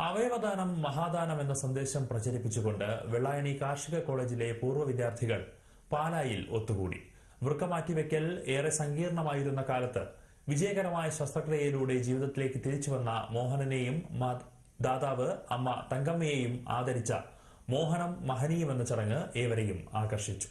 അവയവദാനം മഹാദാനം എന്ന സന്ദേശം പ്രചരിപ്പിച്ചുകൊണ്ട് വെള്ളായണി കാർഷിക കോളേജിലെ പൂർവ വിദ്യാർത്ഥികൾ പാലായിൽ ഒത്തുകൂടി. വൃക്ക മാറ്റിവെക്കൽ ഏറെ സങ്കീർണമായിരുന്ന കാലത്ത് വിജയകരമായ ശസ്ത്രക്രിയയിലൂടെ ജീവിതത്തിലേക്ക് തിരിച്ചുവന്ന മോഹനനെയും ദാതാവ് അമ്മ തങ്കമ്മയെയും ആദരിച്ച മോഹനം മഹനീയം എന്ന ചടങ്ങ് ഏവരെയും ആകർഷിച്ചു.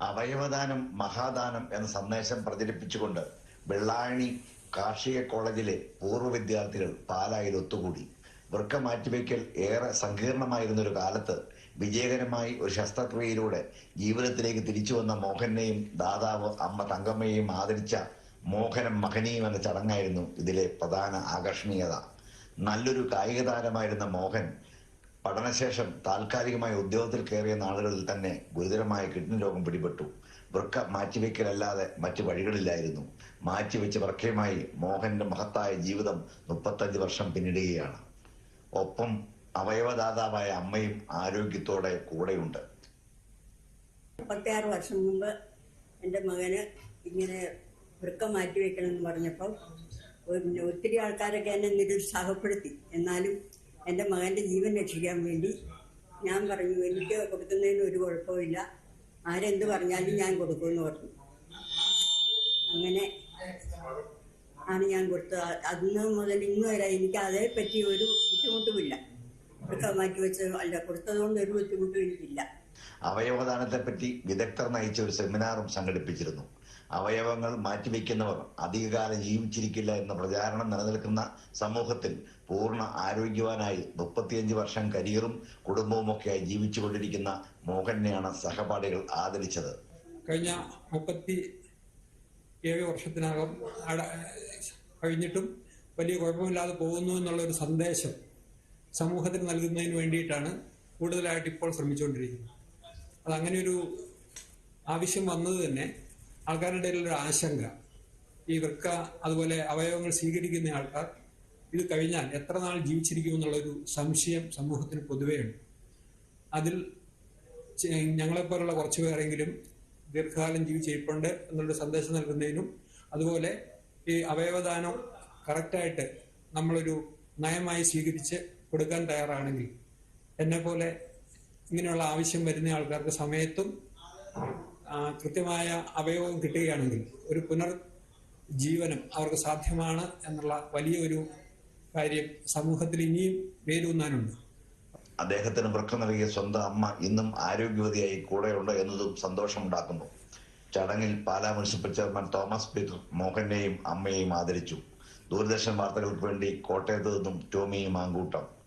അവയവദാനം മഹാദാനം എന്ന സന്ദേശം പ്രചരിപ്പിച്ചുകൊണ്ട് വെള്ളായണി കാർഷിക കോളേജിലെ പൂർവ വിദ്യാർത്ഥികൾ പാലായിൽ ഒത്തുകൂടി. വൃക്ക മാറ്റിവെക്കൽ ഏറെ സങ്കീർണമായിരുന്ന ഒരു കാലത്ത് വിജയകരമായി ഒരു ശസ്ത്രക്രിയയിലൂടെ ജീവിതത്തിലേക്ക് തിരിച്ചു വന്ന മോഹനെയും ദാതാവ് അമ്മ തങ്കമ്മയെയും ആദരിച്ച മോഹനം മഹനീയം എന്ന ചടങ്ങായിരുന്നു ഇതിലെ പ്രധാന ആകർഷണീയത. നല്ലൊരു കായിക താരമായിരുന്ന മോഹൻ പഠനശേഷം താൽക്കാലികമായി ഉദ്യോഗത്തിൽ കയറിയ നാളുകളിൽ തന്നെ ഗുരുതരമായ കിഡ്നി രോഗം പിടിപെട്ടു. വൃക്ക മാറ്റിവെക്കലല്ലാതെ മറ്റു വഴികളില്ലായിരുന്നു. മാറ്റിവെച്ച വൃക്കയുമായി മോഹന്റെ മഹത്തായ ജീവിതം മുപ്പത്തഞ്ച് വർഷം പിന്നിടുകയാണ്. ഒപ്പം അവയവദാതാവായ അമ്മയും ആരോഗ്യത്തോടെ കൂടെയുണ്ട്. മുപ്പത്തിയാറ് വർഷം മുമ്പ് എന്റെ മകന് ഇങ്ങനെ വൃക്ക മാറ്റി വെക്കണമെന്ന് പറഞ്ഞപ്പോൾ ഒത്തിരി ആൾക്കാരൊക്കെ എന്നെ നിരുത്സാഹപ്പെടുത്തി. എന്നാലും എന്റെ മകന്റെ ജീവൻ രക്ഷിക്കാൻ വേണ്ടി ഞാൻ പറഞ്ഞു എനിക്ക് കൊടുക്കുന്നതിന് ഒരു കുഴപ്പമില്ല ആരെന്ത് പറഞ്ഞാലും ഞാൻ കൊടുക്കുമെന്ന് പറഞ്ഞു. അങ്ങനെ ആണ് ഞാൻ കൊടുത്തത്. അന്ന് മുതൽ ഇന്ന് വരെ എനിക്ക് അതേപ്പറ്റി ഒരു ബുദ്ധിമുട്ടുമില്ല. മാറ്റി വെച്ച് അല്ല കൊടുത്തതുകൊണ്ട് ഒരു ബുദ്ധിമുട്ടും എനിക്കില്ല. അവയവദാനത്തെപ്പറ്റി വിദഗ്ധർ നയിച്ച ഒരു സെമിനാറും സംഘടിപ്പിച്ചിരുന്നു. അവയവങ്ങൾ മാറ്റിവെക്കുന്നവർ അധികകാലം ജീവിച്ചിരിക്കില്ല എന്ന പ്രചാരണം നിലനിൽക്കുന്ന സമൂഹത്തിൽ പൂർണ ആരോഗ്യവാനായി മുപ്പത്തിയഞ്ച് വർഷം കരിയറും കുടുംബവുമൊക്കെയായി ജീവിച്ചുകൊണ്ടിരിക്കുന്ന മോഹനെയാണ് സഹപാഠികൾ ആദരിച്ചത്. കഴിഞ്ഞ മുപ്പത്തി ഏഴ് വർഷത്തിനകം കഴിഞ്ഞിട്ടും വലിയ കുഴപ്പമില്ലാതെ പോകുന്നു എന്നുള്ള ഒരു സന്ദേശം സമൂഹത്തിന് നൽകുന്നതിന് വേണ്ടിയിട്ടാണ് കൂടുതലായിട്ട് ഇപ്പോൾ ശ്രമിച്ചുകൊണ്ടിരിക്കുന്നത്. അത് അങ്ങനെ ഒരു ആവശ്യം വന്നത് തന്നെ ആൾക്കാരുടെ ഒരു ആശങ്ക ഈ വൃക്ക അതുപോലെ അവയവങ്ങൾ സ്വീകരിക്കുന്ന ആൾക്കാർ ഇത് കഴിഞ്ഞാൽ എത്ര നാൾ ജീവിച്ചിരിക്കുമെന്നുള്ളൊരു സംശയം സമൂഹത്തിന് പൊതുവെയുണ്ട് അതിൽ ഞങ്ങളെപ്പോലുള്ള കുറച്ച് പേരെങ്കിലും ദീർഘകാലം ജീവിച്ചിരിപ്പുണ്ട് എന്നുള്ള സന്ദേശം നൽകുന്നതിനും അതുപോലെ ഈ അവയവദാനം കറക്റ്റായിട്ട് നമ്മളൊരു നയമായി സ്വീകരിച്ച് കൊടുക്കാൻ തയ്യാറാണെങ്കിൽ എന്നെ പോലെ ഇങ്ങനെയുള്ള ആവശ്യം വരുന്ന ആൾക്കാർക്ക് സമയത്തും കൃത്യമായ അവയവം കിട്ടുകയാണെങ്കിൽ ഒരു പുനർ ജീവനം അവർക്ക് സാധ്യമാണ് എന്നുള്ള വലിയൊരു കാര്യം സമൂഹത്തിൽ ഇനിയും വേരൂന്നാനുണ്ട്. അദ്ദേഹത്തിന് വൃക്ക നൽകിയ സ്വന്തം അമ്മ ഇന്നും ആരോഗ്യവതിയായി കൂടെയുണ്ട് എന്നതും സന്തോഷമുണ്ടാക്കുന്നു. ചടങ്ങിൽ Pala municipal chairman Thomas Peter മോഹനെയും അമ്മയെയും ആദരിച്ചു. ദൂരദർശൻ വാർത്തകൾക്ക് വേണ്ടി കോട്ടയത്ത് നിന്നും ടോമിയും മാങ്കൂട്ടം